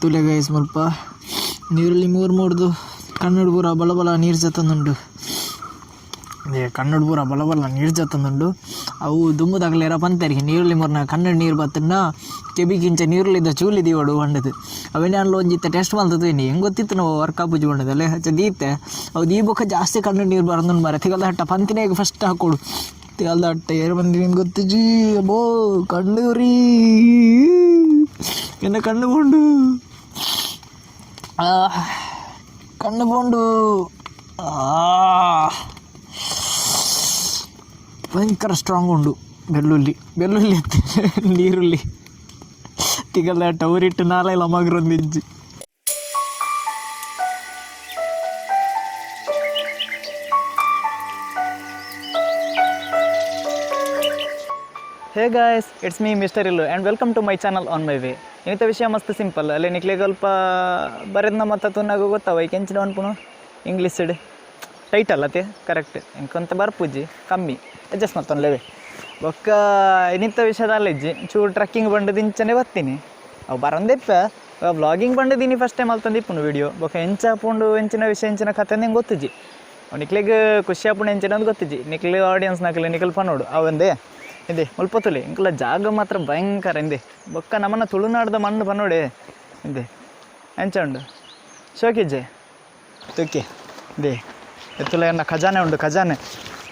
ತುಲೆ guys ಸ್ವಲ್ಪ ನೀರಲ್ಲಿ ಮೂರು ಮೂಡ್ದು ಕನ್ನಡ ಪೂರ ಬಲ ಬಲ ನೀರು ಜತಂದುಂಡು ಕಣ್ಣುಡು ಪೂರ ಬಲ ಬಲ ನೀರು ಜತಂದುಂಡು ಅವು ದುಂಬುದಾಗಲೇರ ಪಂತರಿಗೆ ನೀರಲ್ಲಿ ಮೂರ್ನ ಕನ್ನಡ ನೀರು ಬತ್ತನ್ನ ಕೆಬಿಗಿಂಚ ನೀರುಳ್ಳಿದ ಚೂಲಿ ದೀವಡು ಹೊಂಡದು. ಅವೇನೇ ಒಂಜಿತ್ತ ಟೆಸ್ಟ್ ಮಾಡ್ತದೆ ಏನು? ಹೆಂಗೆ ಗೊತ್ತಿತ್ತು ನಾವು ವರ್ಕಪ್ ಹೊಂಡದು ಅಲ್ಲೇ? ಹಚ್ಚ ದೀತೆ. ಅವು ದೀ ಬೊಕ್ಕ ಜಾಸ್ತಿ ಕನ್ನಡ ನೀರು ಬರೋದು ಮಾರೆ. ತಿಗಲ್ದ ಹಟ್ಟ ಪಂತಿನಾಗ ಫಸ್ಟ್ ಹಾಕೊಡು. ತಿಗಲ್ದ ಹಟ್ಟ ಏರು ಬಂದಿವಿ ಗೊತ್ತಿಜಿ ಅಬ್ಬೋ ಕಣ್ಣು ಕಣ್ಣು ಬೋಂಡು ಆ, ಭಯಂಕರ ಸ್ಟ್ರಾಂಗ್ ಉಂಡು ಬೆಳ್ಳುಳ್ಳಿ ಬೆಳ್ಳುಳ್ಳಿ ನೀರುಳ್ಳಿ ತಿಗಲ್ಲ ಟವರಿಟ್ಟು ನಾಳೆ ಲಮಗ್ರೊಂದು hey guys it's me mister ಇಲ್ಲು and welcome to my channel on my way ಇಂಥ ವಿಷಯ ಮಸ್ತ್ ಸಿಂಪಲ್ ಅಲ್ಲಿ ನಿಕ್ಲಿ ಸ್ವಲ್ಪ ಬರೆದ್ನ ಮತ್ತು ತುನ್ನಾಗ ಗೊತ್ತಾವ? ಈ ಕೆಂಚಿನ ಅನ್ಪುನು ಇಂಗ್ಲೀಷ್ ಸೈಡ್ ಟೈಟಲ್ ಅತ್ತೆ ಕರೆಕ್ಟ್ ಇಂಕೊಂತ ಬರ್ಪುಜ್ಜಿ ಕಮ್ಮಿ. ಅಡ್ಜಸ್ಟ್ ಮತ್ತೊಂದ್ಲೇವೆ ಒಕ್ಕ ಇನ್ನಿಂಥ ವಿಷಯದಲ್ಲಿ ಇಜ್ಜಿ ಚೂರು ಟ್ರಕ್ಕಿಂಗ್ ಬಂಡದ ಇಂಚನೆ ಬರ್ತೀನಿ ಅವು ಬರೋಂದಿಪ್ಪ ವ್ಲಾಗಿಂಗ್ ಬಂಡದೀನಿ ಫಸ್ಟ್ ಟೈಮ್ ಅಲ್ತಂದಿಪ್ಪುನು ವೀಡಿಯೋ ಬೊಕ್ಕ ಹೆಂಚ ಪುಂಡು ಹೆಂಚಿನ ವಿಷಯ, ಹೆಂಚಿನ ಕತೆ ಹೆಂಗೆ ಗೊತ್ತಿಜ್ಜಿ? ನಿಕ್ಲಿಗೆ ಖುಷಿ ಆಪುಂಡು ಹೆಂಚಿನ ಅಂತ ಗೊತ್ತಿಜ್ಜಿ. ನಿಕ್ಲಿ ಆಡಿಯನ್ಸ್ ನಕಲಿ ನಿಕಲ್ಪ ಪನ್ನೋಡು ಅವಂದೇ. ಇದೆ ಮುಲ್ಪತ್ತುಲಿ ಇಂಕಲ ಜಾಗ ಮಾತ್ರ ಭಯಂಕರ ಇಂದೆ ಬೊಕ್ಕ ನಮ್ಮನ್ನ ತುಳುನಾಡ್ದ ಮಣ್ಣು ಬನ್ನೋಡೆ ಇದೆ ಎಂಚ ಉಂಡು ಶೋಕಿಜ್ಜೆ ತುಕ್ಕಿ. ದೇ. ಎತ್ತುಲ ಎನ್ನ ಖಜಾನೆ ಉಂಡು ಖಜಾನೆ.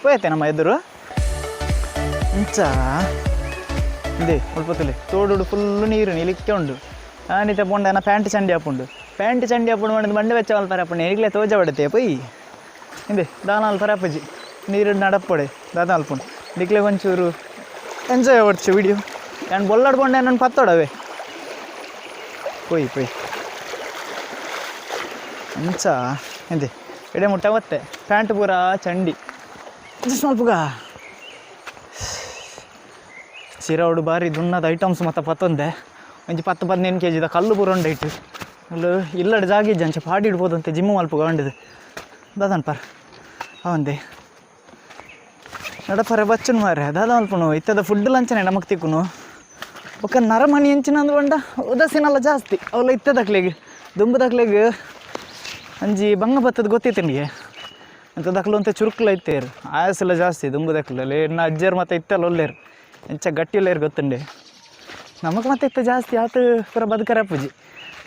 ಹೋಯ್ತೆ ನಮ್ಮ ಎದುರು. ಇಂಚ. ಇದೆ ಮುಲ್ಪತ್ತುಲಿ ತೋಡುಡು ಫುಲ್ಲು ನೀರು ನಿಲಿಕ್ಕೆ ಉಂಡು. ಆನಿತ ಪೊಂಡ ಎನ್ನ ಪ್ಯಾಂಟ್ ಚಂಡಿ ಹಾಪುಂಡು. ಪ್ಯಾಂಟ್ ಚಂಡಿ ಹಾಪುಂಡು ಮಾಡಿದ ಮಂಡೆ ವೆಚ್ಚ ಮಲ್ತಾರೆ ಹಾಪುಂಡು ಈಗಲೇ ತೋಜ ಹೊಡತೆ ಪೊಯ್. ಇದೆ ದಾನಾಲ್ ಪರಪ್ಪಜಿ ನೀರು ನಡಪ್ಪೊಡೆ ದಾದಾಲ್ಪುಂಡು ದಿಕ್ಲೆ ಒಂಚೂರು ಎಂಜಾಯ್ ಮಾಡ್ತೀವಿ ವಿಡಿಯೋ ನಾನು ಬೊಲ್ಲಾಡ್ಕೊಂಡೆ ನನ್ನ ಪತ್ತೋಡವೆ? ಪೊಯ್ ಪೊಯ್. ಮುಂಚ ಎಂದೆ? ಎಡೆ ಮುಟ್ಟ ಮತ್ತೆ ಪ್ಯಾಂಟ್ ಪೂರ ಚಂಡಿ. ಸ್ವಲ್ಪಗ ಚಿರವಡು ಬಾರಿ ದುಣ್ಣದ ಐಟಮ್ಸ್ ಮತ್ತು ಪತ್ತೊಂದೆ. ಒಂಜಿ ಪತ್ತು ಪದಿನೇನು ಕೆ ಜಿದ ಕಲ್ಲು ಪೂರ ಉಂಡು ಇಟ್ಟು ಅಲ್ಲಿ ಇಲ್ಲಡ ಜಾಗ ಇಜ್ಜ, ಅಂಚ ಪಾಡಿ ಇಡ್ಬೋದಂತೆ ಜಿಮ್ಮು ಮಲ್ಪುಗ ಉಂಡಿದು. ದಾದನ್ ಪರ್, ಅವಂದೆ. ನಡಪರೆ ಬಚ್ಚನ್ ಮಾರ್ರೆ ದಾದ ಅಲ್ಪನು ಇತ್ತದ ಫುಡ್ ಲಂಚನೆ ನಮಗ್ ತಿಕ್ಕುನು. ಒಕ್ಕ ನರಮಣಿ ಎಂಚಿನ ಅಂದು ಬಂಡ ಉದಸಿನಲ್ಲ ಜಾಸ್ತಿ ಅವಲ್ಲ ದುಂಬು ದುಂಬದಕ್ಲೆಗ್ ಅಂಜಿ ಬಂಗ ಬತ್ತದ ಗೊತ್ತಿತ್ತು ನಿನಗೆ ಅಂತ ದಕ್ಲು ಅಂತ ಚುರುಕ್ಲ ಇತ್ತೇರು, ಆಯಾಸೆಲ್ಲ ಜಾಸ್ತಿ, ದುಂಬದಕ್ಲಲ್ಲಿ, ಇನ್ನು ಅಜ್ಜರು ಮತ್ತೆ ಇತ್ತಲ್ಲ ಒಲ್ಲೇರು, ಎಂಚ ಗಟ್ಟಿ ಒಲ್ಲೇರು ಗೊತ್ತುಂಡೆ. ನಮಗೆ ಮತ್ತೆ ಇತ್ತ ಜಾಸ್ತಿ ಆತು ಪೂರ ಬದುಕರ ಪೂಜಿ.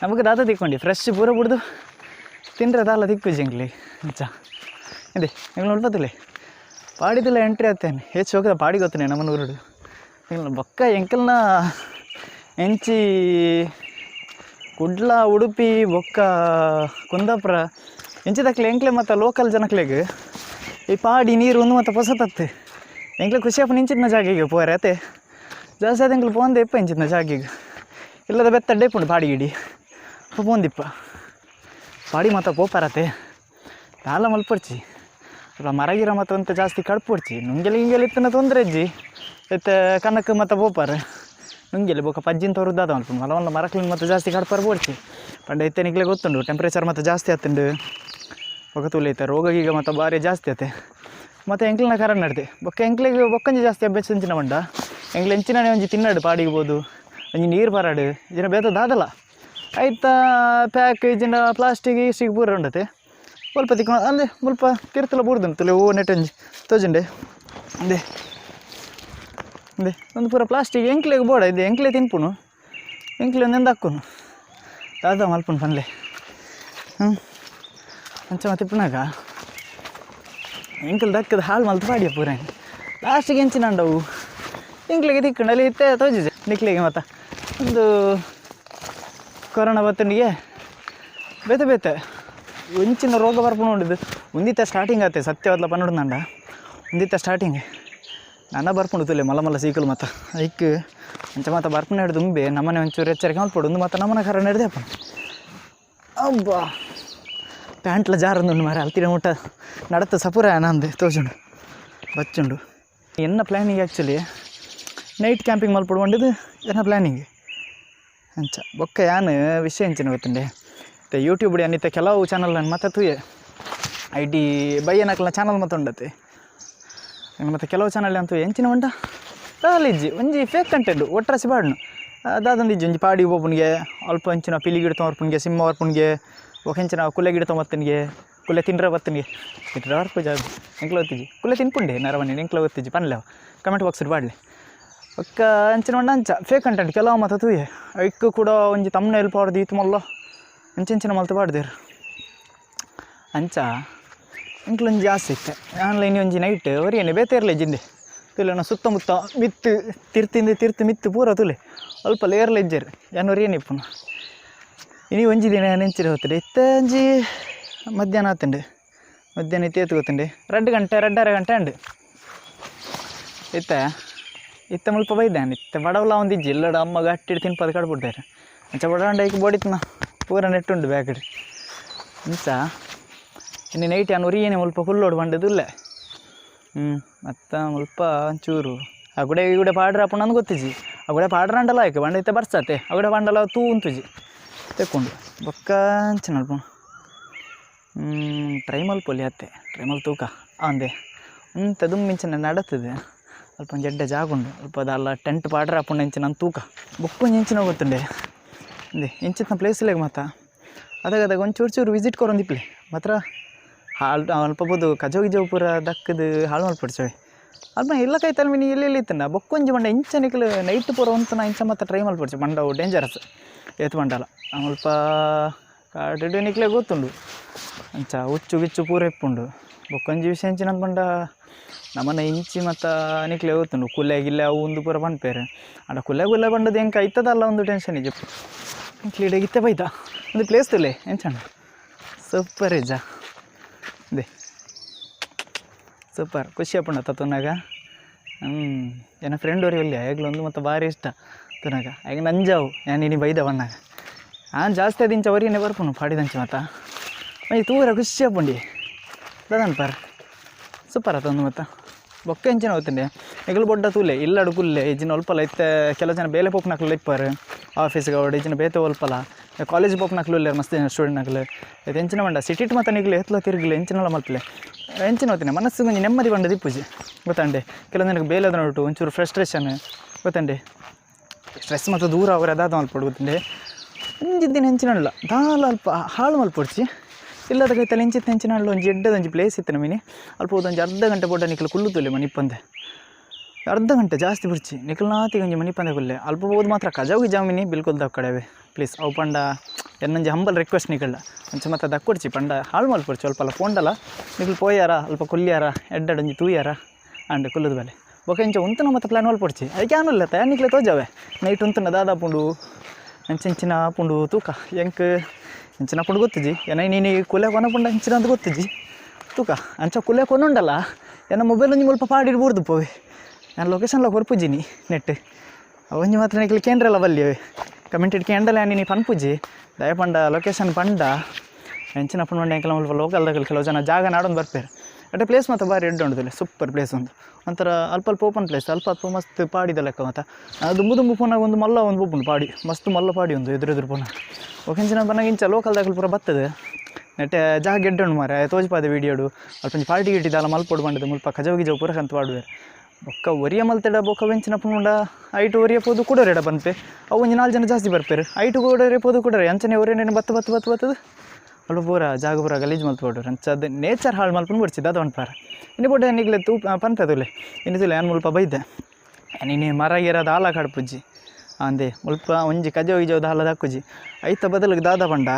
ನಮಗೆ ದಾದ ತಿಕ್ಕೊಂಡು ಫ್ರೆಶ್ ಪೂರ ಬಿಡ್ದು, ತಿಂದ್ರೆ ದಾಲ ತಿಕ್ಕುಜಿ ಹಿಂಗ್ಲಿ ಎಂಚ ಇದೆ ನೀವು ನೋಡ್ಬೋದಿಲ್ಲ ಪಾಡಿದೆಲ್ಲ ಎಂಟ್ರಿ ಆಗ್ತೇನೆ. ಹೆಚ್ಚು ಹೋಗದ ಪಾಡಿ ಗೊತ್ತೇನೆ ನಮ್ಮನ ಊರು ಇಲ್ಲ, ಬೊಕ್ಕ ಎಂಕಲ್ನ ಎಂಚಿ ಕುಡ್ಲ, ಉಡುಪಿ, ಬೊಕ್ಕ ಕುಂದಾಪುರ ಎಂಚಿದಕ್ಲೆ ಎಂಕ್ಲೆ ಮತ್ತು ಲೋಕಲ್ ಜನಕ್ಲೆಗೆ ಈ ಪಾಡಿ, ನೀರು ಒಂದು ಮತ್ತು ಹೊಸತತ್ತೆ ಎಂಕ್ಲೆ ಖುಷಿಯಪ್ಪ ನಿಂಚಿದ್ನ ಜಾಗಿಗೆ ಪೋರೆ ಅತ್ತೆ. ಜಾಸ್ತಿ ಆದ ಎಂಕ್ಲು ಪೋಂದೆ ಇಪ್ಪ ಇಂಚಿದ್ನ ಜಾಗಿಗೆ ಇಲ್ಲದ ಬೆತ್ತಡ್ಡೆ ಪುಂಡು ಪಾಡಿ ಗಿಡಿ. ಪೋಂದಿಪ್ಪ. ಪಾಡಿ ಮಾತ ಪೋಪಾರತೆ ತಾಲ ಮಲ್ಪಡ್ಚಿ ಮರ ಗಿರ ಮಾತ್ರ ಅಂತ ಜಾಸ್ತಿ ಕಡ್ಪುಡ್ಚಿ ನುಂಗೆಲಿ ಇತ್ತನ ತೊಂದರೆ ಅಜ್ಜಿ ಇತ್ತ ಕನಕ ಮತ್ತು ಬೋಪಾರ. ನುಂಗೆಲಿ ಬೋಕ ಪಜ್ಜಿನ ತೋರುದಾದ ಅನ್ಪು ಮಲ ಒಂದು ಮರಕ್ಲಿನ ಮತ್ತು ಜಾಸ್ತಿ ಕಡ್ಪಾರ ಬೋಡ್ಚಿ ಪಂಡ ಇತ್ತೆ ನಿಗ್ಲೆ ಗೊತ್ತುಂಡು ಟೆಂಪ್ರೇಚರ್ ಮತ್ತು ಜಾಸ್ತಿ ಆತುಂಡು. ಬೊಕ ತುಳಿತ ರೋಗ ಗೀಗ ಮತ್ತು ಭಾರಿ ಜಾಸ್ತಿ ಆತೆ. ಮತ್ತು ಎಂಕ್ಲಿನ ಕರ ನಡ್ದೆ. ಬೊಕ್ಕ ಎಂಕ್ಲಿಗೆ ಬೊಕ್ಕಂಜಿ ಜಾಸ್ತಿ ಅಭ್ಯಾಸ ಇಂಚಿನ ಮಂಡ. ಎಂಕ್ಲೆ ಹೆಂಚಿನೇ ಒಂಜಿ ತಿನ್ನಡು, ಪಾಡಿಗ್ಬೋದು. ಒಂಜಿ ನೀರು ಬರಾಡು. ಇದನ್ನ ಬೇತ ದಾದಲ್ಲ ಆಯ್ತಾ ಪ್ಯಾಕ್ ಇಜಿನ ಪ್ಲಾಸ್ಟಿಕ್ ಪೂರ ಉಂಡತೆ. ಸ್ವಲ್ಪ ತಿಕ್ಕೊಂಡು ಅಂದೆ ಸ್ವಲ್ಪ ತಿರ್ತಲ ಬೂರ್ದಂತಲೆ ಓ ನೆಟ್ಟಂಜಿ ತೋಜಂಡೆ. ಅಂದೆ ಅಂದೆ ಒಂದು ಪೂರ ಪ್ಲಾಸ್ಟಿಕ್ ಎಂಕ್ಲೆಗೆ ಬೋಡ, ಇದೆ ಎಂಕ್ಲೆ ತಿನ್ಪುನು. ಎಂಕ್ಲೆ ಒಂದು ಹಾಕೋನು. ದಾದ ಮಲ್ಪುನು ಪನ್ಲೆ. ಹ್ಞೂ ಅಂಚ ಮತ್ತೆ ಪುನಗ ಎಂಕಲ್ ದಕ್ಕದ ಹಾಳು ಮಲ್ತು ಪಾಡಿಯ ಪೂರ ಲಾಸ್ಟಿಗೆ ಎಂಚಿನಂಡವು ಎಂಕ್ಲೆಗೆ ತಿಕ್ಕೊಂಡು, ಅಲ್ಲಿ ಇತ್ತೆ ತೋಜಿದೆ ನಿಕ್ಲೆಗೆ ಮತ್ತ. ಒಂದು ಕೊರೋನಾ ಬತ್ತನಿಗೆ ಬೇತೆ ಬೇತೆ. ಒಂಚಿನ ರೋಗ ಬರ್ಪುಣ ನೋಡಿದ್ದು. ಒಂದಿತ್ತ ಸ್ಟಾರ್ಟಿಂಗ್ ಆತೆ ಸತ್ಯವಾದ ಪನ್ನೋಡು ನಂಡ. ಒಂದಿತ್ತ ಸ್ಟಾರ್ಟಿಂಗ್ ನನ್ನ ಬರ್ಪುಂಡು ತುಲೆ ಮಲ ಮಲ ಸೀಕಲ್ ಮತ್ತು ಐಕ್ ಅಂಚ ಮತ್ತು ಬರ್ಪುಣ ಹಿಡಿದು ನಮನೆ ನಮ್ಮನೆ ಒಂಚೂರು ಎಚ್ಚರಿಕೆ ಮಲ್ಪಡು ಒಂದು ಮತ್ತೆ ನಮ್ಮನೆ ಕರ ನಡೆದೆಪ್ಪ ಅಬ್ಬಾ. ಪ್ಯಾಂಟ್ಲ ಜಾರೊಂದುಂಡು ಮಾರೆ ಅಲ್ತಿರ ಮುಟ್ಟ ನಡತ ಸಪುರ ನಂದು, ತೋಜುಂಡು. ಬಚ್ಚುಂಡು. ಎನ್ನ ಪ್ಲ್ಯಾನಿಂಗ್ ಆ್ಯಕ್ಚುಲಿ ನೈಟ್ ಕ್ಯಾಂಪಿಂಗ್ ಮಲ್ಪಡ್ಕೊಂಡಿದ್ದು ಎನ್ನ ಪ್ಲ್ಯಾನಿಂಗ್ ಅಂಚ, ಬೊಕ್ಕ ಯಾನ್ ವಿಷಯ ಹೆಂಚಿನ ಗೊತ್ತುಂಡೆ? ಮತ್ತು ಯೂಟ್ಯೂಬ್ ಅನ್ನಿತ್ತ ಕೆಲವು ಚಾನೆಲ್ ಮತ್ತೆ ತೂಯೆ. ಐ ಟಿ ಬಯ್ಯನಕ್ಲ ಚಾನಲ್ ಮತ್ತೆ ಉಂಡತೆ. ಮತ್ತು ಕೆಲವು ಚಾನಲ್ ಅಂತೂ ಎಂಚಿನ ಉಂಡ ಇಜ್ಜಿ, ಒಂಜಿ ಫೇಕ್ ಕಂಟೆಂಟ್ ಒಟ್ಟರಸಿ ಬಾಡ್ನು. ಅದಾದೊಂದು ಇಜ್ಜಿ, ಒಂಜಿ ಪಾಡಿ ಒಬ್ಬನಿಗೆ ಅಲ್ಪ ಹೆಂಚಿನ ಪಿಲಿ ಗಿಡ ತೊಗೊಂಬರ್ಪನಿಗೆ ಸಿಂಹ ಬರ್ಪನಿಗೆ ಒಕೆಂಚಿನ ಕುಲೆ ಗಿಡ ತೊಗೊಂಬತ್ತನಿಗೆ ಕುಲೆ ತಿನ್ರ ಬತ್ತನಿಗೆ. ತಿನ್ರ ಬರ್ಪು ಜಾಗ ಎಂಕ್ಲ ಓದ್ತಿಜಿ ಕುಲೆ ತಿನ್ಪುಂಡೆ ನರವನ್ನ ಎಂಕ್ಲ ಓದ್ತಿಜಿ ಪನ್ಲೆ ಕಮೆಂಟ್ ಬಾಕ್ಸ್ ಬಾಡ್ಲೆ. ಒಕ್ಕ ಅಂಚಿನ ಒಂಡ ಅಂಚ ಫೇಕ್ ಕಂಟೆಂಟ್ ಕೆಲವು ಮತ್ತೆ ತೂಯೆ. ಐಕ್ ಕೂಡ ಒಂಜಿ ತಮ್ಮನ ಎಲ್ಪ ಅವ್ರದ್ದು ಈತು ಮಲ್ಲ. ಅಂಚಿಂಚಿನ ಮಲ್ತು ಪಾಡ್ದೇರು ಅಂಚ ಇಂಕ್ಲೊಂದು ಜಾಸ್ತಿ ಇತ್ತು ಆನ್ಲೈನ್ ಒಂಜಿ ನೈಟ್ ಒರಿಯನೆ ಬೇತೇರ್ಲೆ ಜಿಂದೆ ತುಲೆನ ಸುತ್ತಮುತ್ತ ಮಿತ್ತು ತಿರ್ತಿಂದ ತಿರ್ತು ಮಿತ್ತು ಪೂರ ತುಲೆ ಅಲ್ಪ ಲೇರ್ಲೆ ಇಜ್ಜರು ಜನವರಿ ಏನಿಪ್ಪ ಇನಿ ಒಂಜಿ ದಿನ ನೆಂಚಿರ ಹೋಗ್ತದೆ ಇತ್ತ ಒಂಜಿ ಮಧ್ಯಾಹ್ನ ಆತಂಡೆ ಮಧ್ಯಾಹ್ನ ಇತ್ತು ಏತು ಗೊತ್ತಂಡೆ ಎರಡು ಗಂಟೆ ಎರಡರ ಗಂಟೆ ಅಂಡು ಇತ್ತ ಇತ್ತ ಮುಲ್ಪ ಬೈದಾನೆ ಇತ್ತ ಬಡವಲ ಒಂದು ಇಜ್ಜಿ ಇಲ್ಲಡ ಅಮ್ಮ ಗಟ್ಟಿಡ್ ತಿನ್ಪದು ಕಡ್ಬಿಟ್ಟಾರೆ ಅಂಚ ಬಡಂಡ ಈಗ ಬೋಡಿತ್ನ ಪೂರ ನೆಟ್ಟುಂಡು ಬ್ಯಾಕಡಿ ಇಂಚ ಇನ್ನು ನೈಟ್ ಯಾನು ಉರಿಯೇನೆ ಮುಲ್ಪ ಹುಲ್ಲೋಡು ಬಂಡದಿಲ್ಲ ಹ್ಞೂ ಮತ್ತು ಮುಲ್ಪ ಒಂಚೂರು. ಆ ಗುಡೆ ಈ ಗುಡೆ ಪಾಡ್ರ ಅಪ್ಪ ಗೊತ್ತಿಜಿ ಆ ಗುಡೆ ಪಾಡ್ರ ಅಂಡಲ್ಲ ಆಯ್ಕೆ, ಬಂಡ ಇತ್ತೆ ಬರ್ಸತ್ತೆ ಆ ಗುಡೆ ಬಂಡಲ ತೂ ಉಂತುಜಿ ತೆಕ್ಕೊಂಡು. ಬೊಕ್ಕ ಅಂಚೆ ನಲ್ಪ ಟ್ರೈ ಮಲ್ಪೊಲಿ ಅತ್ತೆ. ಟ್ರೈ ಮಲ್ ತೂಕ ಅಂದೆ. ಇಂತ ದುಮ್ಮಿಂಚನೆ ನಡತದೆ. ಅಲ್ಪ ಜಡ್ಡ ಜಾಗುಂಡು. ಅಲ್ಪ ಅದಲ್ಲ ಟೆಂಟ್ ಪಾಡ್ರ ಅಪ್ಪುಂಡು ಇಂಚಿನ ತೂಕ. ಬೊಕ್ಕ ಇಂಚಿನ ಗೊತ್ತುಂಡೆ. ಅಂದೆ ಇಂಚಿನ ಪ್ಲೇಸ್ ಇಲ್ಲ ಮಾತಾ ಅದಾಗ ಅದಾಗ ಒಂಚೂರು ಚೂರು ವಿಸಿಟ್ ಕೊರೊಂದಿಪ್ಲೆ ಮಾತ್ರ ಹಾಳು ಅಲ್ಪಬೋದು ಕಜೋ ಗಿಜೋ ಪೂರ ದಕ್ಕದು ಹಾಳು ಮಲ್ಪಡ್ಸವೆ ಅಲ್ಪ ಎಲ್ಲ ಕೈ ತಲ್ಮಿನಿ ಎಲ್ಲೆಲ್ಲಿ ಇತ್ತನ ಬೊಕ್ಕೊಂಜಿ ಮಂಡ ಇಂಚ ನಿಕ್ಲು ನೈಟ್ ಪೂರ ನಾ ಇಂಚ ಮಾತ್ರ ಟ್ರೈ ಮಲ್ಪಡ್ಸೆ ಮಂಡವು ಡೇಂಜರಸ್ ಏತ್ ಮಂಡಲ. ಅಲ್ಪ ಕಾಡಿಡು ನಿಕ್ಲೆ ಗೊತ್ತುಂಡು. ಅಂಚ ಹುಚ್ಚು ಗಿಚ್ಚು ಪೂರ ಇಪ್ಪುಂಡು. ಬೊಕ್ಕೊಂಜಿ ವಿಷಯ ಇಂಚಿನ ಬಂಡ ನಮ್ಮನ್ನ ಇಂಚಿ ಮತ್ತು ನಿಕ್ಲೆ ಗೊತ್ತುಂಡು. ಕುಲೆ ಗಿಲ್ಲೆ ಅವು ಒಂದು ಪೂರ ಬಂಡ್ಪೇರೆ ಅಂಡ ಕುಲೆ ಗುಲ್ಲೆ ಬಂಡದು ಹೆಂಗೆ ಕೈತದಲ್ಲ ಒಂದು ಟೆನ್ಷನ್ ಇದೆ ಕ್ಲೀಡೆ ಬೈತಾ? ಒಂದು ಪ್ಲೇಸ್ ತುಲೆ ಎಂಚಣ್ಣ ಸೂಪರ್ ಇಜ್ಜ. ದೇ ಸೂಪರ್ ಖುಷಿ ಅಪ್ಪಣ್ಣ ತತ್ತುನಾಗ ಹ್ಞೂ ಏನ ಫ್ರೆಂಡ್ ಅವ್ರಿ ಇಲ್ಲಿ ಒಂದು ಮತ್ತು ಭಾರಿ ಇಷ್ಟ ತುನಾಗ. ಆಗ ನಂಜಾವು ನಾನು ನೀನು ಬೈದ ಬಣ್ಣಾಗ ನಾನು ಜಾಸ್ತಿ ಅದಿಂಚ ಅವ್ರಿಗೆ ವರಿಯೇ ಬರ್ಪುನು ಪಾಡಿದಂಚ ಮತ್ತ ಮೈ ತೂರ ಖುಷಿ ಅಪ್ಪಂಡಿ ದದನ್ ಪರ್. ಸೂಪರ್ ಆತಂದು ಮತ್ತು ಬೊಕ್ಕ ಎಂಚಿನ ಹೋಗ್ತಂಡೆ ಎಗ್ಲು ಬೊಡ್ಡ ತೂಲೆ ಇಲ್ಲಡು ಕುಲ್ಲೆ. ಇಜ್ಜಿನ ಒಲ್ಪಲ ಇತ್ತೆ ಕೆಲವು ಜನ ಬೇಲೆ ಪೋಪ್ನಕ್ಲು ಇಪ್ಪಾರು. ಆಫೀಸ್ಗೆ ಇಜ್ಜಿನ ಬೇತೆ ಒಲ್ಪಲ ಕಾಲೇಜ್ ಪೋಪ್ನಕ್ಲು ಇಲ್ಲ ಮಸ್ತ್ ಸ್ಟೂಡೆಂಟ್ ನಕ್ಲು. ಇದು ಎಂಚಿನ ಸಿಟಿಟ್ ಮಾತ್ರ ನಿಗ್ಲಿ ಎತ್ಲ ತಿರುಗಲಿ ಎಂಚಿನಲ್ಲ ಮಲ್ಪಲೆ. ಎಂಚಿನ ಹೋಗ್ತೀನಿ ಮನಸ್ಸು ಒಂಜಿ ನೆಮ್ಮದಿ ಬಂಡದಿ ಪೂಜೆ. ಗೊತ್ತಂಡೆ? ಕೆಲವೊಂದು ಬೇಲದ ನೋಟು ಒಂಚೂರು ಫ್ರಸ್ಟ್ರೇಷನ್ ಗೊತ್ತಂಡೆ? ಸ್ಟ್ರೆಸ್ ಮತ್ತು ದೂರ ಅವರ ಅದಾದ ಮಲ್ಪಡು, ಗೊತ್ತಂಡೆ? ಒಂಜಿ ದಿನ ಹೆಂಚಿನಲ್ಲ ದಾಲ ಅಲ್ಪ ಹಾಳು ಮಲ್ಪಡ್ಸಿ ಇಲ್ಲದ ಕೈತಲ್ಲಿ ಹೆಂಚಿತ್ ಹೆಂಚಿನಲ್ಲ ಒಂಜಿ ಎಡ್ಡದೊಂಜಿ ಪ್ಲೇಸ್ ಇತ್ತು ನಮಗೆ ಅಲ್ಪ ಒಂಜಿ ಅರ್ಧ ಗಂಟೆ ಬೋಟ ನಿಕ್ಲು ಕುಲ್ಲು ಮನೆ ಮನಿಪ್ಪಂದೆ. ಅರ್ಧ ಗಂಟೆ ಜಾಸ್ತಿ ಬಿಡ್ಚಿ. ನಿಖಲ್ನಾತಿ ಗಂಜಿ ಮನಿ ಪಂದ್ಯ ಕೊಲ್ಲೆ ಅಲ್ಪ ಹೋದ್ ಮಾತ್ರ ಕಜಾವಿ ಜಾಮಿನಿ ಬಿಲ್ಕುಲ್ ದಕ್ಕಡೆವೆ ಪ್ಲೀಸ್ ಅವು ಪಂಡ ಎನ್ನಂಜಿ ಹಂಬಲ್ ರಿಕ್ವೆಸ್ಟ್ ನಿಕಲ್ಡ ಮುಂಚೆ ಮತ್ತೆ ದಕ್ಕೊಡ್ಚಿ ಪಂಡ ಹಾಳು ಮಲ್ಪಡ್ಚಿ ಅಲ್ಪ ಅಲ್ಲ ಪೋಂಡಲ ನಿಖಲ್ ಪೋಯಾರ, ಅಲ್ಪ ಕುಲ್ಯಾರ ಒಂಜಿ ತೂಯಾರ ಅಂಡ್ ಕುಲ್ಲದ ಬೆಲೆ ಬೊಕ ಇಂಚ ಉಂತನ ಮತ್ತೆ ಪ್ಲಾನ್ ಮಲ್ಪಡ್ಚಿ ಅದಕ್ಕೆ ಆನುಲ್ಲ ತಯ ನಿಕ್ಲೆ ತೋಜಾವೆ. ನೈಟ್ ಉಂತನ ದಾದಾ ಪುಂಡು ಅಂಚಿಂಚಿನ ಪುಂಡು ತೂಕ. ಎಂಕ್ ಇಂಚಿನ ಪುಂಡು ಗೊತ್ತಿಜಿ ಏನ ನೀನು ಕುಲೆ ಕೊನ ಪುಂಡ ಇಂಚಿನ ಅಂತ ಗೊತ್ತಿಜಿ ತೂಕ. ಅಂಚ ಕುಲೆ ಕೊನುಂಡಲ್ಲ. ಏನ ಮೊಬೈಲ್ ಒಂದು ಮುಲ್ಪ ಪಾಡಿಡ್ಬೋದು ಪೋವೆ. ನಾನು ಲೊಕೇಶನ್ಲ ಹೊರಪುಜ್ಜಿನಿ ನೆಟ್ ಒಂಜಿ ಮಾತ್ರ ನಿಕ್ಲಿ ಕೇಂದ್ರಲ್ಲ ಬಲ್ಲಿಯವೆ ಕಮೆಂಟೆಡ್ ಕೇಂದ್ರಲ್ಲ ನೀನು ಪನ್ಪುಜಿ ದಯ ಪಂಡ ಲೊಕೇಶನ್ ಪಂಡ. ಹೆಂಚಿನ ಪುಂಡ ಎಂಕಲ ಮುಲ್ಪ ಲೋಕಲ್ದಾಗ ಕೆಲವು ಜನ ಜಾಗ ನಾಡೊಂದು ಬರ್ಪೇರು. ಅಟ್ಟೆ ಪ್ಲೇಸ್ ಮಾತ್ರ ಭಾರಿ ಎಡ್ಡು ಉಂಟದಿಲ್ಲ ಸೂಪರ್ ಪ್ಲೇಸ್ ಒಂದು ಒಂಥರ ಅಲ್ಪ ಅಲ್ಪ ಓಪನ್ ಪ್ಲೇಸ್ ಅಲ್ಪ ಅಲ್ಪ ಮಸ್ತ್ ಪಾಡಿದ ಲೆಕ್ಕ ಮಾತ ದುಂಬು ದುಂಬು ಪುನಃ ಒಂದು ಮಲ್ಲ ಒಂದು ಉಪ್ಪುಂಡು ಪಾಡಿ, ಮಸ್ತ್ ಮಲ್ಲ ಪಾಡಿ ಒಂದು ಎದುರು ಎದುರು ಪುನಃ ಒಕೆಂಚಿನ ಬನ್ನಾಗ ಇಂಚ ಲೋಕಲ್ದಾಗ ಪೂರ ಬರ್ತದೆ ನೆಟ್ಟೆ ಜಾಗ ಗೆಡ್ಡಣ್ಣು ಮಾರ ತೋಜಿಪಾದ ವೀಡಿಯೋಡು ಅಲ್ಪ ಪಾರ್ಟಿ ಗಿಟ್ಟಿದ್ದಲ್ಲ ಮಲ್ಪೊಡು ಬಂಡದು, ಮುಲ್ಪ ಕಜವ ಗಿಜವ ಪೂರ ಕಂತ ಪಾಡುವೆ. ಬೊಕ್ಕ ಒರಿಯ ಮಲ್ತೆಡ ಬೊಕ್ಕ ವೆಂಚಿನ ಪುಂಡ ಐಟು ಒರಿಯ ಪೋದು ರೇಡ ಬನ್ಪೆ ಅವು ಒಂಜಿ ನಾಲ್ಕು ಜನ ಜಾಸ್ತಿ ಬರ್ಪೇರು ಐಟು ಕೂಡ ಪೋದು ಕೂಡ ಅಂಚನೆ ಒರಿಯನೆ ಬತ್ತ ಬತ್ತ ಬತ್ತ ಬತ್ತದು ಅಲ್ಲ ಪೂರ ಜಾಗ ಪೂರ ಗಲೀಜ್ ಮಲ್ತ್ಬಿಟ್ರು ಅಂಚದ ನೇಚರ್ ಹಾಳು ಮಲ್ಪನ್ ಬಿಡ್ಸಿದ್ದು ಅದು ಒಂದು ಪಾರ ಇನ್ನು ಬಿಟ್ಟು ನಿಗ್ಲೆ ತೂ ಪಂತದಲ್ಲಿ ಇನ್ನು ತುಲೆ ಏನು ಮುಲ್ಪ ಬೈದೆ ನೀನು ಮರ ಗಿರದ ಹಾಲ ಕಡ್ಪುಜ್ಜಿ ಅಂದೆ ಮುಲ್ಪ ಒಂಜಿ ಕಜೋ ಗಿಜೋದು ಹಾಲ ಹಾಕುಜಿ ಐತ ಬದಲಿಗೆ ದಾದ ಬಂಡ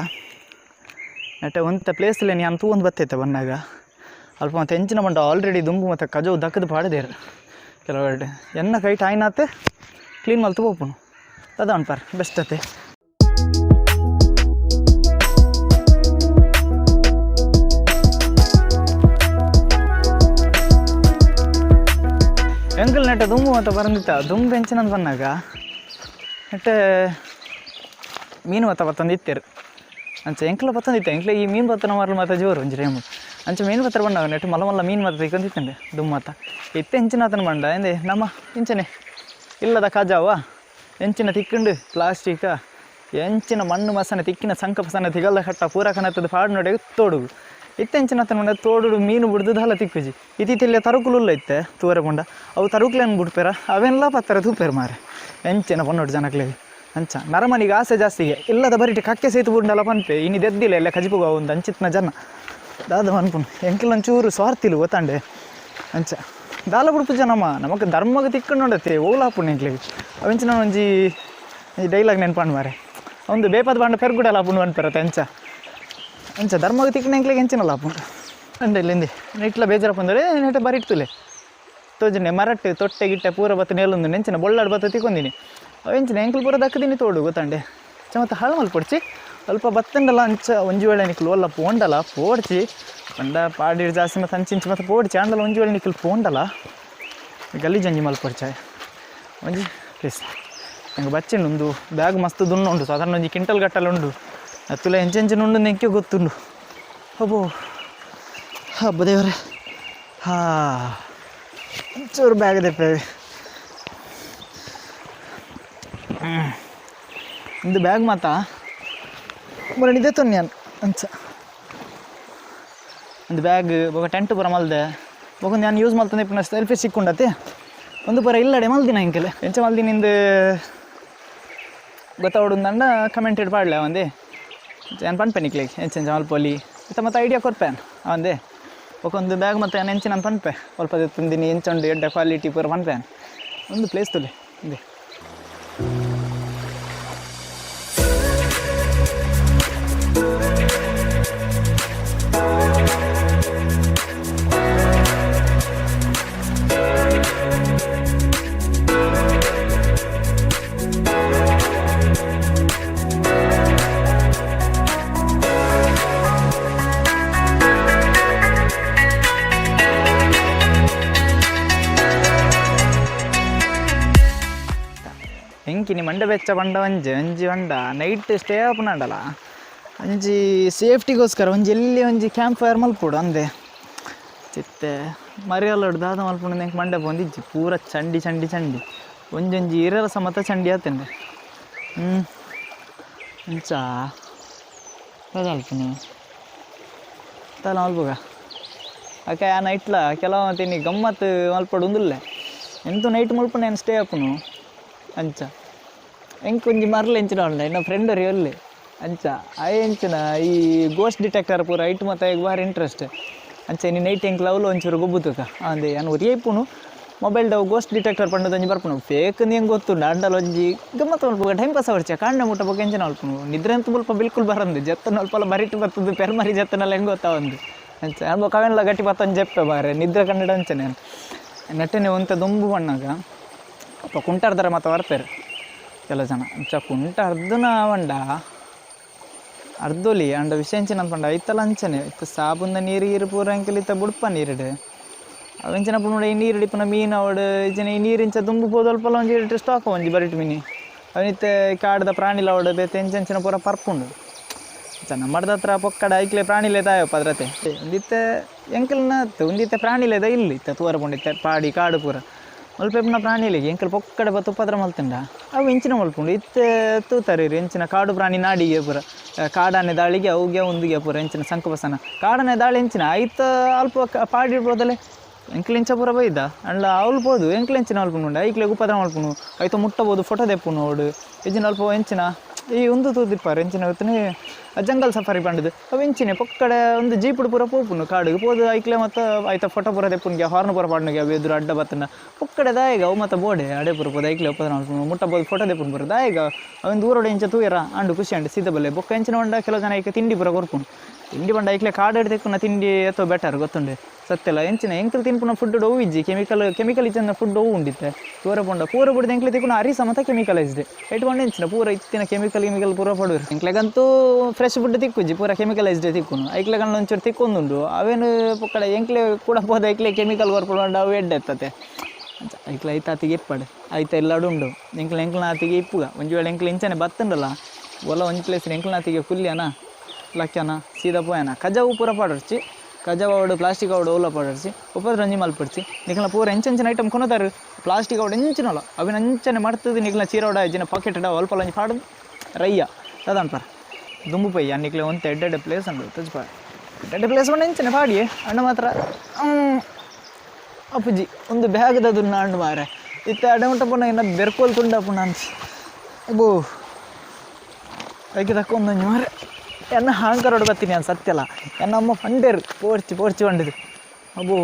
ನಟೆ ಒಂತ ಪ್ಲೇಸಲ್ಲಿ ನಾನು ತೂ ಒಂದು ಬತ್ತೈತೆ ಬಂದಾಗ ಅಲ್ಪ ಮತ್ತೆ ಹೆಂಚಿನ ಬಂಡ ಆಲ್ರೆಡಿ ದುಂಬು ಮತ್ತು ಕಜೋ ದಕ್ಕದು ಪಾಡದೇರು ಕೆಲವೆರಡು ಎನ್ನ ಕೈಟ್ ಆಯ್ನಾತೆ ಕ್ಲೀನ್ ಮಲ್ತು ಹೋಗ್ಪುನು ಅದ ಪಾರ್ ಬೆಸ್ಟ್ ಅತ್ತೆ. ಎಂಕಲ್ ನೆಟ್ಟ ದುಂಬು ಅಂತ ಬರಂದಿತ್ತ ದುಂಬು ಬೆಂಚಿನ ಬಂದಾಗ ನೆಟ್ಟೆ ಮೀನು ಮತ್ತ ಬತ್ತೊಂದು ಇತ್ತೇರು ಎಂಕಲ ಬತ್ತೊಂದಿತ್ತೆ ಎಂಕ್ಲೆ ಈ ಮೀನು ಬತ್ತನ ಮಾರಲು ಮತ್ತೆ ಜೋರು, ಒಂಜಿ ರೇಮು ಅಂಚ ಮೀನು ಮಾತ್ರ ಬಂದಾಗ ನೆಟ್ಟು ಮಲ್ಲ ಮಲ್ಲ ಮೀನು ಮತ್ತೆ ತಿಂದೆ ದುಮ್ಮತ್ತ ಇತ್ತೆ ಹೆಂಚಿನ ಆತನ ಬಂಡ ಎಂದೆ, ನಮ್ಮ ಇಂಚನೆ ಇಲ್ಲದ ಕಾಜಾವ ಎಂಚಿನ ತಿಕ್ಕಂಡು, ಪ್ಲಾಸ್ಟಿಕ ಎಂಚಿನ ಮಣ್ಣು ಮಸನೆ ತಿಕ್ಕಿನ ಸಂಕ ಪಸನೆ ತಿಗಲ್ದ ಕಟ್ಟ ಪೂರ ಕನತ್ತದ ಪಾಡು ನೋಡಿ ತೋಡುಗು. ಇತ್ತೆಂಚಿನ ಆತನ ಬಂಡ ತೋಡುಡು, ಮೀನು ಬಿಡ್ದು ಹಲ ತಿಕ್ಕುಜಿ. ಇತ್ತಿತ್ತಿಲ್ಲ ತರುಕುಲುಲ್ಲ ಇತ್ತೆ ತೂರ ಬಂಡ ಅವು ತರುಕ್ಲೇನು ಬಿಡ್ಪೇರ? ಅವೆಲ್ಲ ಪತ್ತರ ತೂಪೇರು ಮಾರೆ. ಎಂಚಿನ ಪನ್ನೊಟ್ಟು ಜನಕ್ಲೆಗೆ. ಅಂಚ ನರಮನಿಗೆ ಆಸೆ ಜಾಸ್ತಿಗೆ. ಇಲ್ಲದ ಬರಿಟಿ ಕಕ್ಕೆ ಸೇತು ಬುಂಡಲ ಪನ್ಪೆ ಇನ್ನು ದೆದ್ದಿಲ್ಲ, ಎಲ್ಲ ಕಜಿಪುಗ ಒಂದು ಅಂಚಿತ್ನ ಜನ. ಎಂಕಿಲ್ಲ ಒಂಚೂರು ಸ್ವಾರ್ಥಿಲು ಗೊತ್ತಾಂಡೆ? ಅಂಚ, ದಾಲ ಬುಡ್ಪು ಜನಮ್ಮ, ನಮಕ್ ಧರ್ಮಗ ತಿಕ್ಕೊಂಡು ನೋಡತ್ತೆ ಓಲಾಪುಣ್ ಎಂಕ್ಲಿಗೆ. ಅವೆಂಚಿನ ಒಂಜಿ ಈ ಡೈಲಾಗ್ ನೆನ್ಪಂಡು ಮಾರೆ. ಒಂದು ಬೇಪದ ಬಾಂಡ ಪೆರ್ಗುಡಲ್ಲ ಅಪ್ಪುಂಡು ಅನ್ಪೆರತ್ತೆ ಅಂಚ. ಅಂಚ, ಧರ್ಮಗ ತಿಕ್ಕಣ ಎಂಕ್ಲಿಗೆ ಎಂಚಿನ ಅಪ್ಪುಂಡು ಅಂಡೆ ಇಲ್ಲಿಂದಿ ಇಟ್ಲ ಬೇಜಾರ ಬಂದರೆ ನೆಟ್ಟ ಬರಿ ಇಡ್ತುಲೆ ತೋಜನೆ ಮರಟ್ಟು ತೊಟ್ಟೆ, ಗಿಟ್ಟೆ, ಪೂರ ಬತ್ತ ನೇಲೊಂದು ನೆಂಚಿನ, ಬೊಳ್ಳಾಡು ಬತ್ತ ತಿಕ್ಕೊಂದಿನಿ. ಅವೆಂಚಿನ ಎಂಕಲ್ ಪೂರ ದಕ್ಕದಿನಿ ತೋಡು ಗೊತ್ತಾಂಡೆ. ಚ, ಮತ್ತೆ ಹಾಳು ಮಲ್ಪೊಡ್ಚಿ ಸ್ವಲ್ಪ ಬತ್ತಂಡಲ್ಲ, ಅಂಚ ಒಂಜಿ ವೇಳೆ ನಿಕ್ಲು. ಒಲ್ಲ ಪೋಂಡಲ, ಪೋಡ್ಚಿ. ಪಂಡ ಪಾಡಿರ್ ಜಾಸ್ತಿ ಮತ್ತು ಅಂಚಿಂಚು ಮತ್ತು ಪೋಡ್ಚಿ. ಅಂಡಲ ಒಂಜಿ ವೇಳೆ ನಿಕ್ಲು, ಪೋಂಡಲ. ಜಂಜಿ ಮಲ್ಪೊಡ್ಚಾಯ್ ಒಂಜಿ ಪ್ಲೀಸ್ ನಂಗೆ ಬಚ್ಚಿಂಡು ಒಂದು ಬ್ಯಾಗ್ ಮಸ್ತ್ ದುಂಡು ಉಂಡು. ಸಾಧಾರಣ ಒಂಜಿ ಕಿಂಟಲ್ ಗಟ್ಟಲೆ ಉಂಡು. ಅತ್ತುಲ ಎಂಚೆಂಚಿನ ಉಂಡು ನೆಂಕೆ ಗೊತ್ತುಂಡು. ಅಬ್ಬೋ. ಹಬ್ಬ ದೇವರೇ. ಹಾ. ಒಂಚೂರು ಬ್ಯಾಗ್ ತೆಪ್ಪೇವೆ ಇದು ಬ್ಯಾಗ್ ಮಾತ? ಬರೀ ಇದೆ ತೊನ್ನಿ ಅನ್ ಅಂಚ ಒಂದು ಬ್ಯಾಗ್ ಬೊಕ ಟೆಂಟ್ ಪೂರ ಮಲ್ದೆ. ಬೊಕ ನಾನು ಯೂಸ್ ಮಲ್ತಂದೆ ಇಪ್ಪ ಸೆಲ್ಫಿ ಸಿಕ್ಕೊಂಡತಿ. ಒಂದು ಪೂರ ಇಲ್ಲಡೆ ಮಲ್ದಿನ ಇಂಕೆಲೆ ಎಂಚ ಮಲ್ದಿನಿಂದ ಕಮೆಂಟ್ ಕಮೆಂಟೆಡ್ ಪಾಡ್ಲೆ ಅವಂದೆ. ಏನು ಎಂಚ ಎಂಚ ಮಲ್ಪೊಲಿ. ಇತ್ತ ಮತ್ತೆ ಐಡಿಯಾ ಕೊರ್ಪೇನ್ ಅವಂದೆ. ಒಂದು ಬ್ಯಾಗ್ ಮತ್ತೆ ನೆಂಚಿ ನಾನು ಪನ್ಪೆ. ಸ್ವಲ್ಪ ತಂದಿನಿ ಎಂಚೊಂಡು ಎಡ್ಡ ಕ್ವಾಲಿಟಿ ಪೂರ ಪನ್ಪೆ ಒಂದು ಪ್ಲೇಸ್ ತುಲಿ ಇದೆ ಎಂಕಿನಿ ಮಂಡ ಬೆಚ್ಚ ಬಂಡ ಒಂಜಿ ಒಂಜಿ ಬಂಡ. ನೈಟ್ ಸ್ಟೇ ಆಪುನಂಡಲ ಒಂಜಿ ಸೇಫ್ಟಿಗೋಸ್ಕರ ಒಂಜಿ ಎಲ್ಲಿ ಒಂಜಿ ಕ್ಯಾಂಪ್ ಫೈರ್ ಮಲ್ಪುಡು ಅಂದೆ. ಚಿತ್ತೆ ಮರಿಯಲ್ಲೋಡು ದಾದ ಮಲ್ಪುಂಡು ನೆಂಕ್ ಮಂಡೆ ಬಂದಿಜ್ಜಿ, ಪೂರ ಚಂಡಿ ಚಂಡಿ ಚಂಡಿ. ಒಂಜೊಂಜಿ ಇರಲ ಸಮತ ಚಂಡಿ ಆತೆಂಡೆ ಹ್ಞೂ ಅಂಚ. ಅಲ್ಪುನಿ ತಲ ಮಲ್ಪುಗ. ಅಕ್ಕ ಆ ನೈಟ್ಲ ಕೆಲವು ತಿನ್ನಿ ಗಮ್ಮತ್ತು ಮಲ್ಪಡು ಉಂದುಲ್ಲೆ. ಎಂತು ನೈಟ್ ಮಲ್ಪು ಏನು ಸ್ಟೇ ಆಪುನು ಅಂಚ. ಎಂಕ್ ಒಂಜಿ ಮರ್ಲೆ ಎಂಚಿನ ಉಂಡ ಇನ್ನ ಫ್ರೆಂಡ್ ಒಲ್ಲೆ ಅಂಚ ಆಯೆ ಎಂಚಿನ ಈ ಗೋಸ್ಟ್ ಡಿಟೆಕ್ಟರ್ ಪೂರ ಐಟ್ ಮತ್ತೆ ಈಗ ಬಾರಿ ಇಂಟ್ರೆಸ್ಟ್ ಅಂಚ, ನೀನು ನೈಟ್ ಎಂಕ್ ಲವ್ಲು ಒಂಚೂರು ಗೊಬ್ಬುತ್ತಕ ಅಂದೆ ಅನ್ ಒರಿ ಐಪುನು? ಮೊಬೈಲ್ ದ ಗೋಸ್ಟ್ ಡಿಟೆಕ್ಟರ್ ಪಂಡದ ಒಂಜಿ ಬರ್ಪುನು. ಫೇಕ್ ಹೆಂಗೆ ಗೊತ್ತುಂಡು ಅಂಡಲ್ ಒಂಜಿ ಗಮ್ಮತ್ತು ಮಲ್ಪ ಟೈಮ್ ಪಾಸ್ ಅವರ್ಚೆ ಕಾಂಡ ಮುಟ್ಟ ಬಗ್ಗೆ ಎಂಚಿನ ಅಲ್ಪುನು ನಿದ್ರೆ ಅಂತ ಮುಲ್ಪ ಬಿಲ್ಕುಲ್ ಬರಂದು, ಜತ್ತನ ಅಲ್ಪಲ್ಲ ಬರ್ತದೆ ಪೆರ್ಮರಿ ಜತ್ತನೆಲ್ಲ ಹೆಂಗೆ ಗೊತ್ತಾ ಒಂದು? ಅಂಚ ಅನ್ಬೋ ಕವೆನ್ಲ ಗಟ್ಟಿ ಬತ್ತೊಂದು ಜೆಪ್ಪೆ ಬಾರೆ, ನಿದ್ರೆ ಕನ್ನಡ ಅಂಚನೆ. ನೆಟ್ಟನೆ ಒಂತ ದೊಂಬು ಬಣ್ಣಗ. ಅಪ್ಪ ಕುಂಟಾರ್ದಾರ ಮತ್ತೆ ಬರ್ತಾರೆ ಕುಂಟ ಅರ್ಧನ ಅವಂಡ ಅರ್ಧೋಲಿ ಅಂಡ ವಿಷಯಂಚಿನ ಅನ್ಪಂಡ ಐತಲ್ಲ ಅಂಚನೆ. ಇತ್ತ ಸಾಬುಂದ ನೀರು ಗೀರು ಪೂರ ಅಂಕಲ್ ಇತ್ತ ಬುಡ್ಪ ನೀರಿಡು. ಅವೆಂಚಿನ ಪುನಃ ಈ ನೀರು ಹಿಡಿಪುನ ಮೀನು ಅವಡು ಇಜ್ಜಿನ ಈ ನೀರಿಂಚ ದುಂಬು ಅಲ್ಪ ಒಂಜಿ ಇಟ್ಟು ಸ್ಟಾಕ್ ಒಂಜಿ ಬರಿಟ್ ಮೀನಿ. ಅವನಿತ್ತ ಕಾಡದ ಪ್ರಾಣಿಲ ಅವಡು ಬೇತೆ ಎಂಚೆಂಚಿನ ಪೂರ ಪರ್ಪುಂಡು ಚೆನ್ನ ಮಡ್ದ ಹತ್ರ ಪೊಕ್ಕಡ ಐಕ್ಲೆ ಪ್ರಾಣಿಲೆ ತಾಯಪ್ಪ ಪದ್ರತೆ ಒಂದಿತ್ತ ಎಂಕಲ್ನ ಒಂದಿತ್ತ ಪ್ರಾಣಿಲೆದ ಇಲ್ಲಿ ಇತ್ತ ಪುಂಡಿತ್ತ ಪಾಡಿ ಕಾಡು ಪೂರ. ಮಲ್ಪೆಪ್ನ ಪ್ರಾಣಿಲಿಗೆ, ಎಂಕಲ್ ಪೊಕ್ಕಡೆ ಬತ್ತು ಉಪದ್ರ ಮಲ್ತಿಂಡ. ಅವು ಇಂಚಿನ ಮಲ್ಪುಂಡು ಇತ್ತೆ ತೂತಾರೆ ಎಂಚಿನ ಕಾಡು ಪ್ರಾಣಿ ನಾಡಿಗೆ ಪುರ. ಕಾಡಾನೆ ದಾಳಿಗೆ, ಅವುಗೆ ಒಂದಿಗೆ ಪುರ ಎಂಚಿನ ಸಂಕುಪಸನ. ಕಾಡಾನೆ ದಾಳಿ ಎಂಚಿನ ಐತ ಅಲ್ಪ ಎಂಕಲ್ ಎಂಕ್ಲೆಂಚ ಪೂರ ಬೈದ? ಅಂಡ್ಲ ಅವಲ್ಬೋದು ಎಂಕ್ಲೆಂಚಿನ ಅಲ್ಪುಂಡು ಐಕ್ಲೆ ಉಪದ್ರ ಮಲ್ಪುಂಡು ಐತ ಮುಟ್ಟಬೋದು, ಫೋಟೋ ದೆಪ್ಪುನು ನೋಡು ಇಜ್ಜಿನ ಅಲ್ಪ ಎಂಚಿನ ಈ ಒಂದು ತೂದಿಪ್ಪಾರು ಎಂಚಿನ ಹೊತ್ತನೇ ಜಂಗಲ್ ಸಫಾರಿ ಪಂಡದು ಅವು ಇಂಚಿನ ಪೊಕ್ಕಡೆ ಒಂದು ಜೀಪುಡು ಪೂರ ಪೋಪುನು ಕಾಡು ಪೋದು. ಐಕ್ಲೆ ಮತ್ತು ಆಯ್ತ ಫೋಟೋ ಪೂರ ದೆಪ್ಪುನ್ಗೆ ಹಾರ್ನ್ ಪೂರ ಪಾಡ್ನಿಗೆ, ಅವು ಎದುರು ಅಡ್ಡ ಬತ್ತನ ಪೊಕ್ಕಡೆ ದಾಯಿಗ, ಅವು ಮತ್ತು ಬೋಡೆ, ಅಡೆ ಪೂರ ಪೋದು. ಐಕ್ಲೆ ಒಪ್ಪದ ಮುಟ್ಟ ಬೋದು ಫೋಟೋ ದೆಪ್ಪುನು ಪೂರ. ದಾಯಿಗ ಅವನ್ ದೂರೋಡೆ ಇಂಚ ತೂಯರ, ಅಂಡು ಖುಷಿ, ಅಂಡು ಸೀದ ಬಲ್ಲೆ. ಬೊಕ್ಕ ಇಂಚಿನ ಹೊಂಡ ಕೆಲವು ಜನ ಐಕ ತಿಂಡಿ ಪೂರ ಕೊರ್ಪುನು ತಿಂಡಿ ಬಂಡ ಐಕ್ಲೆ ಕಾಡು ಹಿಡ್ದೆಕ್ಕುನ ತಿಂಡಿ ಅಥವಾ ಬೆಟರ್ ಗೊತ್ತುಂಡೆ. ಸತ್ಯಲ್ಲ ಎಂಚಿನ ಎಂಕಲ್ ತಿನ್ಪುನ ಫುಡ್ ಡೌ ಇಜ್ಜಿ ಕೆಮಿಕಲ್ ಕೆಮಿಕಲ್ ಇಜ್ಜನ ಫುಡ್ ಡೌ ಉಂಡಿತ್ತೆ ಪೂರ ಪೊಂಡ ಪೂರ ಬಿಡ್ದು ಎಂಕ್ಲೆ ತಿಕ್ಕುನ ಅರಿ ಸಮತ ಕೆಮಿಕಲೈಸ್ಡ್ ಎಟ್ಕೊಂಡು ಎಂಚಿನ? ಪೂರ ಇತ್ತಿನ ಕೆಮಿಕಲ್ ಕೆಮಿಕಲ್ ಪೂರ ಪಡುವರು ಎಂಕ್ಲೆಗಂತೂ ಫ್ರೆಶ್ ಫುಡ್ ತಿಕ್ಕುಜಿ ಪೂರ ಕೆಮಿಕಲ್ ಕೆಮಿಕಲೈಸ್ಡ್ ತಿಕ್ಕುನು. ಐಕ್ಲೆಗಣ್ಣ ಒಂಚೂರು ತಿಕ್ಕೊಂದುಂಡು. ಅವೇನು ಕಡೆ ಎಂಕ್ಲೆ ಕೂಡ ಹೋದ ಐಕ್ಲೆ ಕೆಮಿಕಲ್ ಬರ್ಕೊಂಡು ಅವು ಎಡ್ಡೆ ಎತ್ತತೆ. ಐಕ್ಲ ಐತ ಆತಿಗೆ ಇಪ್ಪಡು. ಐತ ಎಲ್ಲಾಡು ಉಂಡು ಎಂಕ್ಲ ಎಂಕ್ಲ ಆತಿಗೆ ಇಪ್ಪುಗ. ಒಂಜಿ ವೇಳೆ ಎಂಕ್ಲ ಇಂಚನೆ ಬತ್ತಂಡಲ್ಲ. ಒಲ ಒಂಜಿ ಪ್ಲೇಸ್ ಎಂಕ್ಲ ಆತಿಗೆ ಕುಲ್ಯಾನ, ಲಕ್ಯನ, ಸೀದಾ ಪೋಯನ. ಕಜಾವು ಪೂರ ಪಾಡರ್ಚಿ ಕಜಾವ ಅವಡು, ಪ್ಲಾಸ್ಟಿಕ್ ಅವಡು ಓಲ ಪಾಡರ್ಚಿ ಉಪದ್ರ ರಂಜಿ ಮಲ್ಪಡ್ಚಿ ನಿಕ್ಲ ಪೂರ ಎಂಚೆಂಚಿನ ಐಟಮ್ ಕೊನತಾರು ಪ್ಲಾಸ್ಟಿಕ್ ಅವಡು ಎಂಚಿನಲ್ಲ ಅವಿನ ಅಂಚನೆ ಮಾಡ್ತದೆ ನಿಕ್ಲ ಚೀರೋಡ ಇಜ್ಜಿನ ಪಾಕೆಟ್ ಇಡ ಅಲ್ಪ ಒಂಜಿ ಪಾಡು ರಯ್ಯ ಅದಂಪಾರ ದುಂಬು ಪೈ ಅನ್ನಿಕ್ಲೆ ಒಂದು ಎಡ್ಡೆಡ್ಡೆ ಪ್ಲೇಸ್ ಅಂಡು ತಜ್ಪಾರ ಎಡ್ಡೆ ಪ್ಲೇಸ್ ಬಂದು ಎಂಚನೆ ಪಾಡಿ ಅಣ್ಣ ಮಾತ್ರ. ಅಪ್ಪುಜಿ, ಒಂದು ಬ್ಯಾಗ್ದದು ನಾಂಡು ಮಾರೆ ಇತ್ತ ಅಡಮಟ ಪುನ ಇನ್ನ ಬೆರ್ಕೋಲ್ ತುಂಡ ಪುನ ಅನ್ಸಿ ಅಬ್ಬೋ. ಅದಕ್ಕೆ ತಕ್ಕೊಂದು ಮಾರೆ ಎನ್ನ ಹಾಂಕರೋಡು ಬರ್ತೀನಿ ಅದು ಸತ್ಯಲ್ಲ ಎನ್ನ ಅಮ್ಮ ಪೋರ್ಚಿ ಪೋರ್ಚಿ ಪಂಡಿದು ಅಬ್ಬೋ